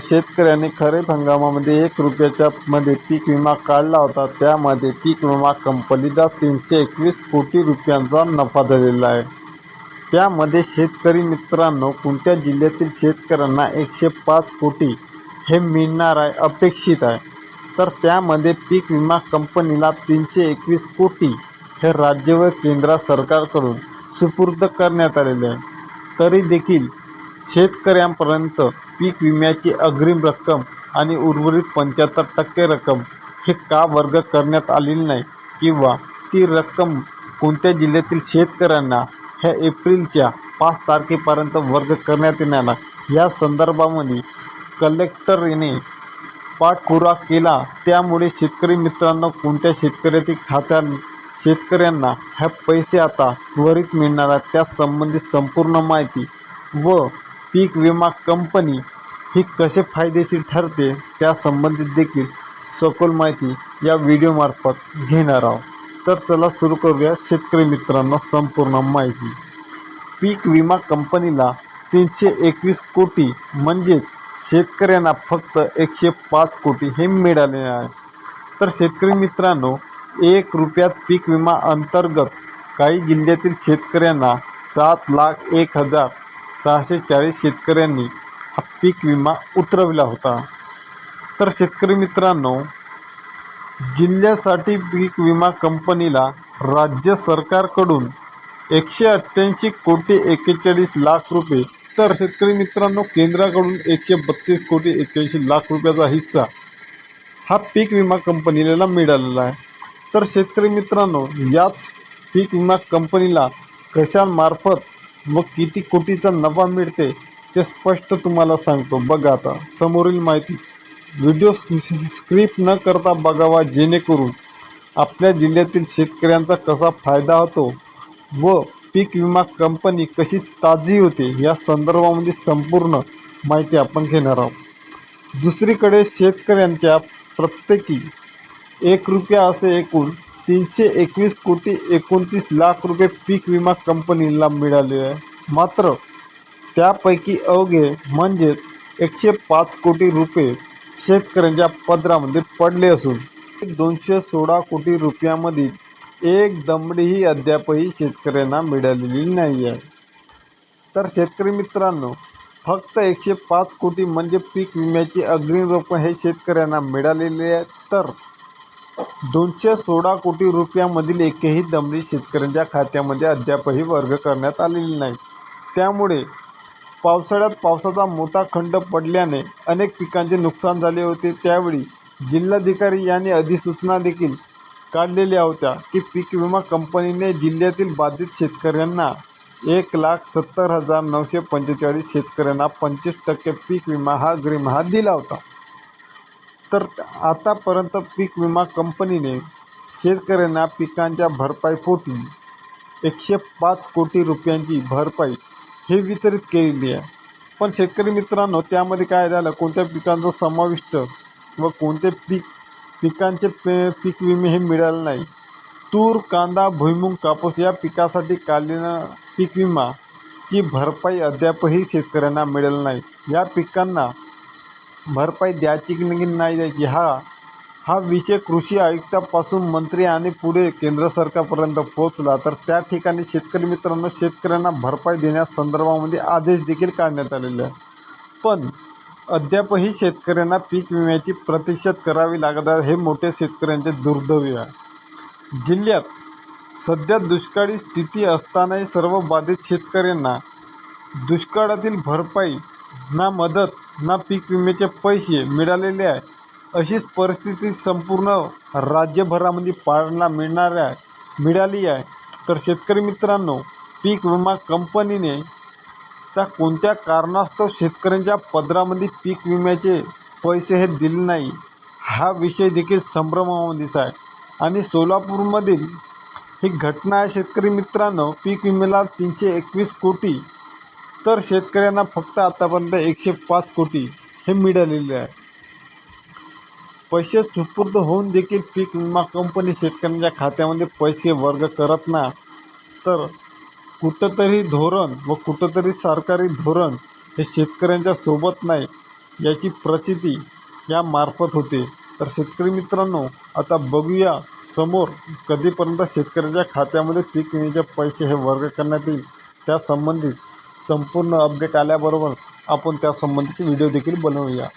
शेतकऱ्याने खरीप हंगामामध्ये एक रुपयाच्या मध्ये पीक विमा काढला होता. त्यामध्ये पीक विमा कंपनीला तीनशे एकवीस कोटी रुपयांचा नफा झालेला आहे. त्यामध्ये शेतकरी मित्रांनो कोणत्या जिल्ह्यातील शेतकऱ्यांना एकशे पाच कोटी हे मिळणार आहे अपेक्षित आहे? तर त्यामध्ये पीक विमा कंपनीला तीनशे एकवीस कोटी हे राज्य व केंद्र सरकारकडून सुपूर्द करण्यात आलेले आहे. तरी देखील शेतकऱ्यांपर्यंत पीक विम्याची अग्रिम रक्कम आणि उर्वरित पंच्याहत्तर टक्के रक्कम हे का वर्ग करण्यात आलेली नाही? किंवा ती रक्कम कोणत्या जिल्ह्यातील शेतकऱ्यांना ह्या एप्रिलच्या पाच तारखेपर्यंत वर्ग करण्यात येणार या संदर्भामध्ये कलेक्टरने पाठपुरा केला. त्यामुळे शेतकरी मित्रांनो कोणत्या शेतकऱ्यातील खात्या शेतकऱ्यांना ह्या पैसे आता त्वरित मिळणार आहेत? त्यासंबंधित संपूर्ण माहिती व पीक विमा कंपनी ही कसे फायदेशीर ठरते त्यासंबंधित देखील सखोल माहिती या व्हिडिओमार्फत घेणार आहोत. तर चला सुरू करूया शेतकरी मित्रांनो संपूर्ण माहिती. पीक विमा कंपनीला तीनशे एकवीस कोटी म्हणजेच शेतकऱ्यांना फक्त एकशे पाच कोटी हे मिळाले आहे. तर शेतकरी मित्रांनो एक रुपयात पीक विमा अंतर्गत काही जिल्ह्यातील शेतकऱ्यांना सात लाख एक हजार सहाशे चाळीस शेतकऱ्यांनी हा पीक विमा उतरविला होता. तर शेतकरी मित्रांनो जिल्ह्यासाठी पीक विमा कंपनीला राज्य सरकारकडून एकशे अठ्ठ्याऐंशी कोटी एक्केचाळीस लाख रुपये तर शेतकरी मित्रांनो केंद्राकडून एकशे बत्तीस कोटी एक्क्याऐंशी लाख रुपयाचा हिस्सा हा पीक विमा कंपनीला मिळालेला आहे. तर शेतकरी मित्रांनो याच पीक विमा कंपनीला कशामार्फत व किती कोटीचा नफा मिळते ते स्पष्ट तुम्हाला सांगतो. बघा आता समोरील माहिती. व्हिडिओ स्क्रिप्ट न करता बघावा जेणेकरून आपल्या जिल्ह्यातील शेतकऱ्यांचा कसा फायदा होतो व पीक विमा कंपनी कशी ताजी होते या संदर्भामध्ये संपूर्ण माहिती आपण घेणार आहोत. दुसरीकडे शेतकऱ्यांच्या प्रत्येकी एक रुपया असे एकूण तीनशे एकवीस कोटी एकोणतीस लाख रुपये पीक विमा कंपनीला मिळाले आहे. मात्र त्यापैकी अवघे म्हणजेच एकशे पाच कोटी रुपये शेतकऱ्यांच्या पदरामध्ये पडले असून दोनशे सोळा कोटी रुपयामधील एक दमडीही अद्यापही शेतकऱ्यांना मिळालेली नाही आहे. तर शेतकरी मित्रांनो फक्त एकशे पाच कोटी म्हणजे पीक विम्याची अग्रिम रक्कम हे शेतकऱ्यांना मिळालेले आहे तर दोनशे सोळा कोटी रुपयामधील एकही दमडी शेतकऱ्यांच्या खात्यामध्ये अद्यापही वर्ग करण्यात आलेली नाही. त्यामुळे पावसाळ्यात पावसाचा मोठा खंड पडल्याने अनेक पिकांचे नुकसान झाले होते. त्यावेळी जिल्हाधिकारी यांनी अधिसूचना देखील काढलेल्या होत्या की पीक विमा कंपनीने जिल्ह्यातील बाधित शेतकऱ्यांना एक लाख सत्तर हजार नऊशे पंचेचाळीस शेतकऱ्यांना पंचवीस टक्के पीक विमा हा अग्रिम हा दिला होता. तर आतापर्यंत पीक विमा कंपनीने शेतकऱ्यांना पिकांच्या भरपाईपोटी एकशे पाच कोटी रुपयांची भरपाई हे वितरित केलेली आहे. पण शेतकरी मित्रांनो त्यामध्ये काय झालं? कोणत्या पिकांचा समाविष्ट व कोणते पीक पिकांचे पे पीक विमे हे मिळाले नाही? तूर कांदा भुईमूग कापूस या पिकासाठी काढलेला पीक विमाची भरपाई अद्यापही शेतकऱ्यांना मिळाली नाही. या पिकांना भरपाई द्यायची की नाही द्यायची हा हा विषय कृषी आयुक्तापासून मंत्री आणि पुढे केंद्र सरकारपर्यंत पोहोचला तर त्या ठिकाणी शेतकरी मित्रांनो शेतकऱ्यांना भरपाई देण्यास संदर्भामध्ये आदेश देखील काढण्यात आलेले आहे पण अद्यापही शेतकऱ्यांना पीक विम्याची प्रतिशत करावी लागत आहे हे मोठे शेतकऱ्यांचे दुर्दैव आहे. जिल्ह्यात सध्या दुष्काळी स्थिती असतानाही सर्व बाधित शेतकऱ्यांना दुष्काळातील भरपाई ना मदत ना पीक विम्याचे पैसे मिळालेले आहे. अशीच परिस्थिती संपूर्ण राज्यभरामध्ये पाहायला मिळणार आहे मिळाली आहे. तर शेतकरी मित्रांनो पीक विमा कंपनीने त्या कोणत्या कारणास्तव शेतकऱ्यांच्या पदरामध्ये पीक विम्याचे पैसे हे दिले नाही हा विषय देखील संभ्रमामध्येच आहे. आणि सोलापूरमधील ही घटना आहे शेतकरी मित्रांनो पीक विम्याला तीनशे एकवीस कोटी तर शेतकऱ्यांना फक्त आतापर्यंत एकशे पाच कोटी हे मिळालेले आहे. पैसे सुपूर्द होऊन देखील पीक विमा कंपनी शेतकऱ्यांच्या खात्यामध्ये पैसे वर्ग करत ना तर कुठंतरी धोरण व कुठंतरी सरकारी धोरण हे शेतकऱ्यांच्या सोबत नाही याची प्रचिती यामार्फत होते. तर शेतकरी मित्रांनो आता बघूया समोर कधीपर्यंत शेतकऱ्याच्या खात्यामध्ये पीक विम्याचे पैसे हे वर्ग करण्यात येईल. त्या संबंधित संपूर्ण अपडेट आल्याबरोबरच आपण त्यासंबंधित व्हिडिओ देखील बनवूया.